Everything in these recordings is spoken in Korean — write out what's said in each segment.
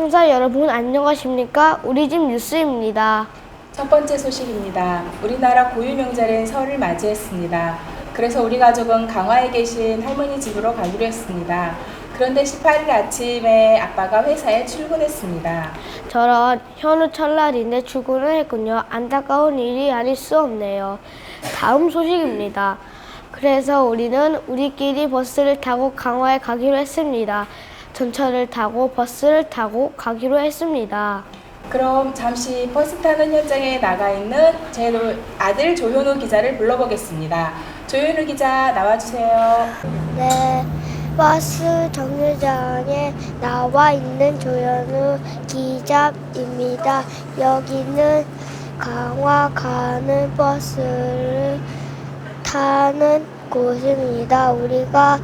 시청자 여러분 안녕하십니까? 우리 집 뉴스입니다. 첫 번째 소식입니다. 우리나라 고유 명절인 설을 맞이했습니다. 그래서 우리 가족은 강화에 계신 할머니 집으로 가기로 했습니다. 그런데 18일 아침에 아빠가 회사에 출근했습니다. 저런 현우 첫날인데 출근을 했군요. 안타까운 일이 아닐 수 없네요. 다음 소식입니다. 그래서 우리는 우리끼리 버스를 타고 강화에 가기로 했습니다. 전철을 타고 버스를 타고 가기로 했습니다. 그럼 잠시 버스 타는 현장에 나가 있는 제 노- 아들 조현우 기자를 불러보겠습니다. 조현우 기자 나와주세요. 네, 버스 정류장에 나와 있는 조현우 기자입니다. 여기는 강화 가는 버스를 타는 곳입니다. 우리가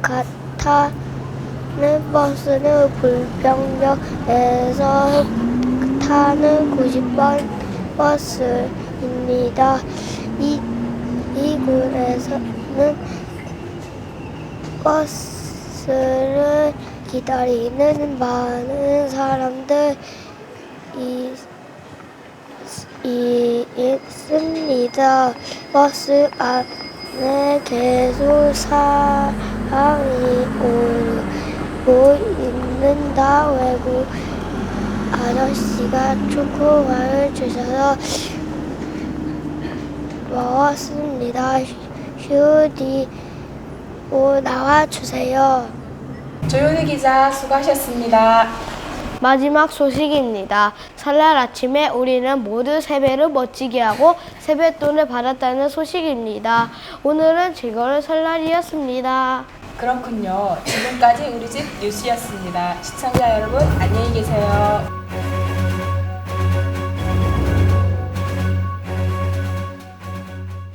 가, 타는 버스는 불평역에서 타는 90번 버스입니다. 이, 이 곳에서는 버스를 기다리는 많은 사람들 이, 이 있습니다. 버스 안에 계속 사람이 오 고 있는다. 외국 아저씨가 초코바를 주셔서 먹었습니다. 휴디 오 나와 주세요. 조현우 기자 수고하셨습니다. 마지막 소식입니다. 설날 아침에 우리는 모두 세배를 멋지게 하고 세뱃돈을 받았다는 소식입니다. 오늘은 즐거운 설날이었습니다. 그렇군요. 지금까지 우리 집 뉴스였습니다. 시청자 여러분 안녕히 계세요.